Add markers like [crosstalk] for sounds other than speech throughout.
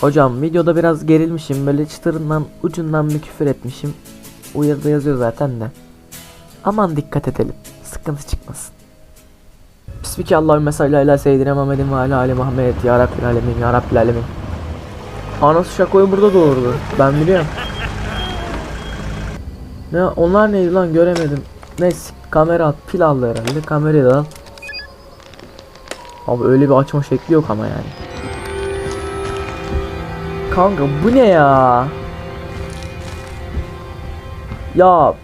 Hocam videoda biraz gerilmişim böyle çıtırından ucundan bir küfür etmişim. Uyarıda yazıyor zaten de. Aman dikkat edelim. Sıkıntı çıkmasın. Bismillahirrahmanirrahim. Sallallahu ala seyyidina Muhammedin ve ala ali Muhammed. Ya Rabbil alemin. Ya Rabbil alemin. Anası şakoyu burada doğurdu. Ben biliyorum. Ne onlar neydi lan göremedim. Neyse kamera at pil aldı herhalde. Kamerayı da al. Abi öyle bir açma şekli yok ama yani. Kanka bu ne ya? Ya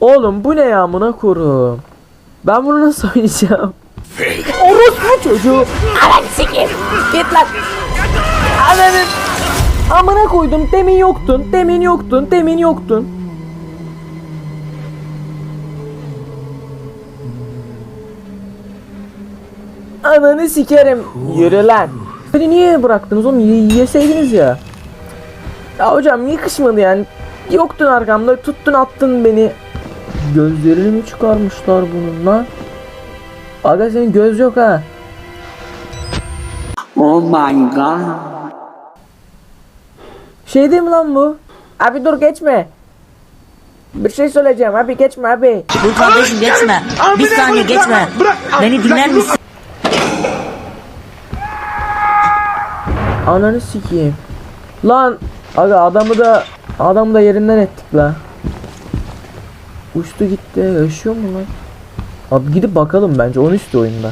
Oğlum bu ne ya amına korum? Ben bunu nasıl [laughs] oynayacağım? Orospu çocuğu. Ananı sikeyim. Git lan. Ananı. Amına koydum. Demin yoktun. Demin yoktun. Demin yoktun. Ananı sikerim. Yürü lan. Beni niye bıraktınız oğlum? Y- yeseydiniz ya. Ya hocam yakışmadı yani. Yoktun arkamda. Tuttun attın beni. Gözlerini mi çıkarmışlar bunun lan? Aga senin göz yok ha. Oh my god. Şey değil mi lan bu? Abi dur geçme. Bir şey söyleyeceğim abi geçme abi. Dur kardeşim geçme. Bir saniye geçme. Beni dinler misin? Ananı sikeyim. Lan aga adamı da adamı da yerinden ettik la. Uçtu gitti. Yaşıyor mu lan? Abi gidip bakalım bence 13 oyunda.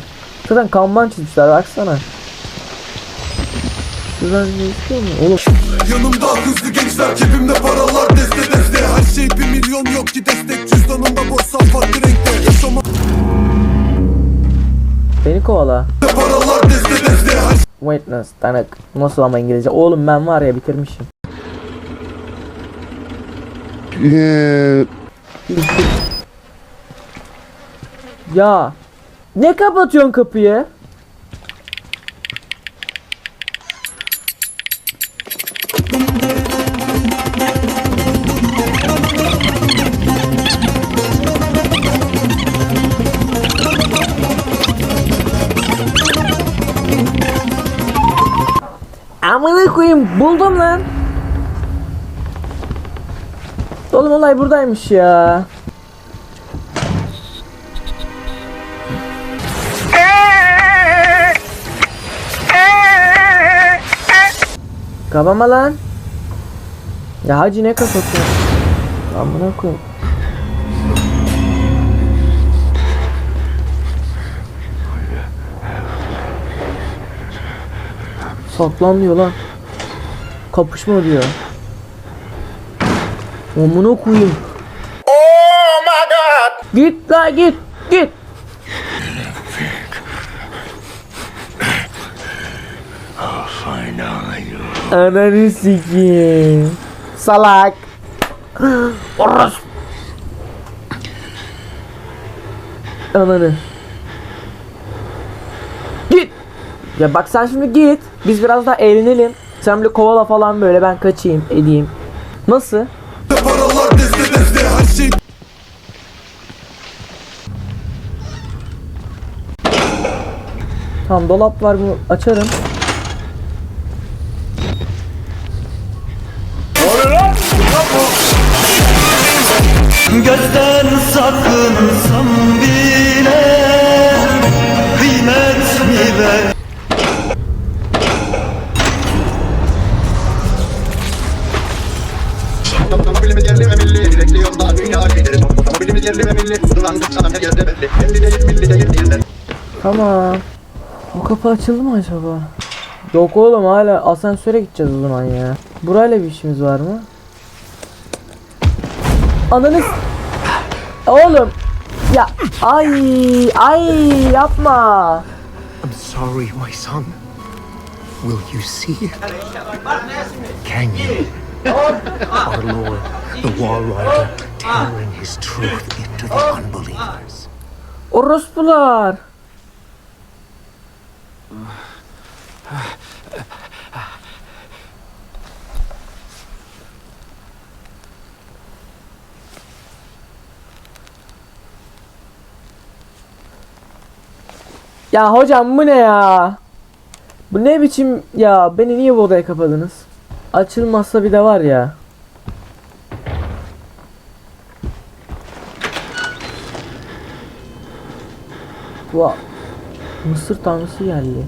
Zaten kanban çizmişler baksana. Şuradan ne istiyor mu? Oğlum Yanımda hızlı gençler cebimde paralar deste deste Her şey bir milyon yok ki destek Cüzdanımda borsa farklı renkte Yaşama beni kovala. paralar deste deste Her Witness, tanık. Nasıl ama İngilizce? Oğlum ben var ya bitirmişim. ya ne kapatıyorsun kapıyı? Koyayım buldum lan. Oğlum olay buradaymış ya. Kapama lan. Ya hacı ne kapatıyor? Amına koyayım. Saklan diyor lan. Kapışma diyor. Amına koyayım. Oh my god. Git la git git. Ananı sikeyim. Salak. Oros. Ananı. Git. Ya bak sen şimdi git. Biz biraz daha eğlenelim. Sen böyle kovala falan böyle ben kaçayım edeyim. Nasıl? Tamam dolap var bunu açarım. Gözden sakınsam yerli ve milli, kullandık adam her yerde belli. Belli değil, milli değil diyenler. Tamam. Bu kapı açıldı mı acaba? Yok oğlum hala asansöre gideceğiz o zaman ya. Burayla bir işimiz var mı? Ananız. Oğlum. Ya ay ay yapma. I'm sorry, my son. Will you see? Can you? Our Lord, the Wall Rider, tearing his truth into the unbelievers. Orospular. Ya hocam bu ne ya? Bu ne biçim ya? Beni niye bu odaya kapadınız? Açılmazsa bir de var ya. Va Mısır tanrısı geldi.